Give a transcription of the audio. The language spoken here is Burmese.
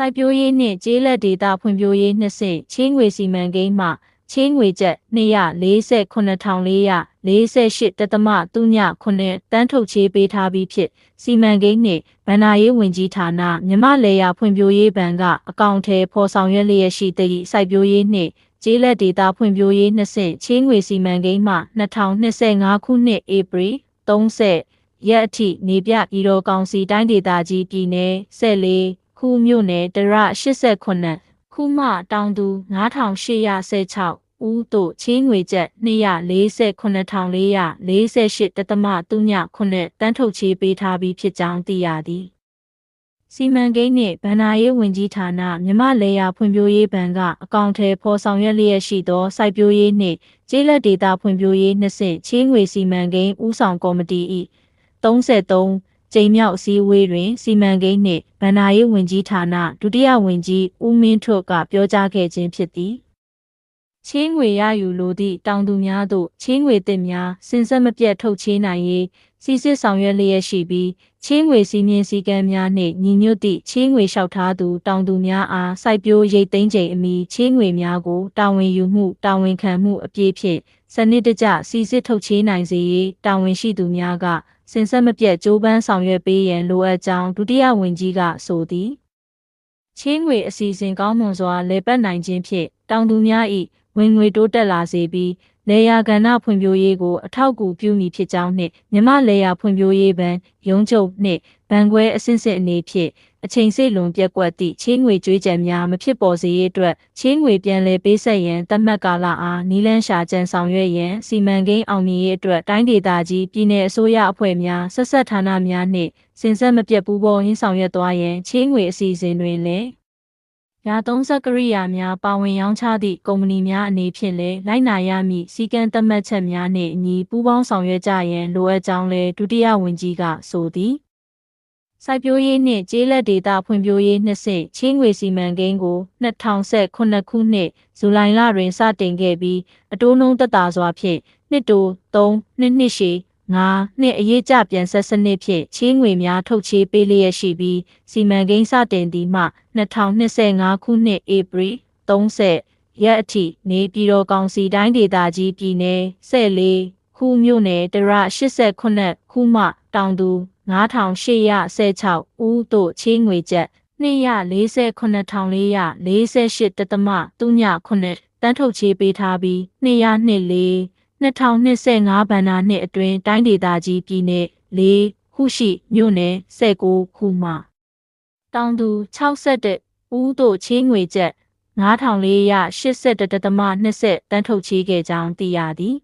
စိုက်ပျိုးရေးနှင့်ကျေးလက်ဒေသဖွံ့ဖြိုးရေးနှစ်ဆင့်ချင်းငွေစီမံကိန်းမှချင်းငွေကျပ်248,448တသမ39တန်းထုတ်ချေးပေးထားပြီးဖြစ်စီမံကိန်းနှင့်ဗဏ္ဍာရေးဝန်ကြီးဌာနမြမလေယာဖွံ့ဖြိုးရေးဘဏ်ကအကောင့်ထဲဖော်ဆောင်ရွက်လျက်ရှိသည့်စိုက်ပျိုးရေးနှင့်ကျေးလက်ဒေသဖွံ့ဖြိုးရေးနှစ်ဆင့်ချင်းငွေစီမံကိန်းမှ2025ခုနှစ်ဧပြီ30ရက်အထိနေပြပြည်တော်ကောင်စီတိုင်းဒေသကြီးပြည်နယ်14 ခုမြို့နယ်တရ89ခုမှတောင်သူ9816ဦးတို့ချင်းငွေကျပ်248,448တသမ39တန်းထုတ်ချေးပေးထားပြီးဖြစ်ကြောင်းသိရသည်စီမံကိန်းနှင့်ဗဏ္ဍာရေးဝန်ကြီးဌာနမြမလေယာဖွံ့ဖြိုးရေးဘဏ်ကအကောင့်ထဲဖော်ဆောင်ရွက်လျက်ရှိသောစိုက်ပျိုးရေးနှင့်ကျေးလက်ဒေသဖွံ့ဖြိုးရေးနှစ်ဆင့်ချင်းငွေစီမံကိန်းဦးဆောင်ကော်မတီ၏33 ကျိန်မြောက်အစည်းအဝေးတွင်စီမံကိန်းနှင့်ဗဏ္ဍာရေးဝန်ကြီးဌာနဒုတိယဝန်ကြီးဦးမင်းထွတ်ကပြောကြားခဲ့ခြင်းဖြစ်သည်ချင်းငွေရယူလိုသည့်တောင်သူများတို့ချင်းငွေတစ်များစင်ဆက်မပြတ်ထုတ်ချေးနိုင်ရေးစီစစ်ဆောင်ရွက်လျက်ရှိပြီးချင်းငွေစီမင်းစည်းကမ်းများနှင့်ညီညွတ်သည့်ချင်းငွေလျှောက်ထားသူတောင်သူများအားစိုက်ပျိုးရိတ်သိမ်းချိန်အမီချင်းငွေများကိုတာဝန်ယူမှုတာဝန်ခံမှုအပြည့်ဖြင့်စနစ်တကျစီစစ်ထုတ်ချေးနိုင်စေရေးတာဝန်ရှိသူများက စင်ဆက်မပြတ်ကြိုးပမ်းဆောင်ရွက်ပေးရန်လိုအပ်ကြောင်းဒုတိယဝန်ကြီးကဆိုသည်ချင်းငွေအစီအစဉ်ကောင်းမွန်စွာလည်ပတ်နိုင်ခြင်းဖြင့်တောင်သူများ၏ဝင်ငွေတိုးတက်လာစေပြီးလေယာကဏ္ဍဖွံ့ဖြိုးရေးကိုအထောက်အကူပြုမည်ဖြစ်ကြောင်းနှင့်မြမလေယာဖွံ့ဖြိုးရေးဘဏ်ရုံးချုပ်နှင့်ဗန်ခွဲအဆင့်ဆင့်အနေဖြင့် အချိန်စိတ်လွန်ပြက်ကွက်သည့်ချင်းငွေကြွေးကြံများမဖြစ်ပေါ်စေရေးအတွက်ချင်းငွေပြန်လည်ပေးဆက်ရန်သတ်မှတ်ကာလအားနီလန်းရှာကြံဆောင်ရွက်ရန်စီမံကိန်းအောင်မြင်ရေးအတွက်တိုင်းဒေသကြီးပြည်내အစိုးရအဖွဲ့များဆက်ဆက်ဌာနများနှင့်စင်ဆက်မပြတ်ပူးပေါင်းရင်းဆောင်ရွက်သွားရန်ချင်းငွေအစီအစဉ်တွင်လည်းရာ30ကရိယာများပါဝင်ရောင်းချသည့်ကုမ္ပဏီများအနေဖြင့်လည်းလိုက်နာရမည့်စည်းကမ်းသတ်မှတ်ချက်များနှင့်အညီပူးပေါင်းဆောင်ရွက်ကြရန်လိုအပ်ကြောင်းလည်းဒုတိယဝန်ကြီးကဆိုသည် စိုက်ပျိုးရေးနှင့်ကျေးလက်ဒေသဖွံ့ဖြိုးရေးနှစ်ဆင့်ချင်းငွေစီမံကိန်းကို2019ခုနှစ်ဇူလိုင်လတွင်စတင်ခဲ့ပြီးအတိုးနှုန်းသက်သာစွာဖြင့်နှစ်တို3နှစ်နှစ်ရှည်ငါနှစ်အရေးကြပြန်ဆက်စနစ်ဖြင့်ချေးငွေများထုတ်ချေးပေးလျက်ရှိပြီးစီမံကိန်းစတင်သည်မှ2025ခုနှစ်ဧပြီ30ရက်အထိနေပြည်တော်ကောင်စီတိုင်းဒေသကြီးပြည်နယ်14ခုမြို့နယ်တရ89ခုမှ တောင်သူ9816ဦးတို့ချေးငွေကျပ်248,448တသမ39တန်းထုတ်ချေးပေးထားပြီး204 2025ဘဏ္ဍာနှစ်အတွင်းတိုင်းဒေသကြီးပြည်နယ်၄ခုရှိမြို့နယ်19ခုမှတောင်သူ61ဦးတို့ချေးငွေကျပ်9481.20တန်းထုတ်ချေးခဲ့ကြောင်းသိရသည်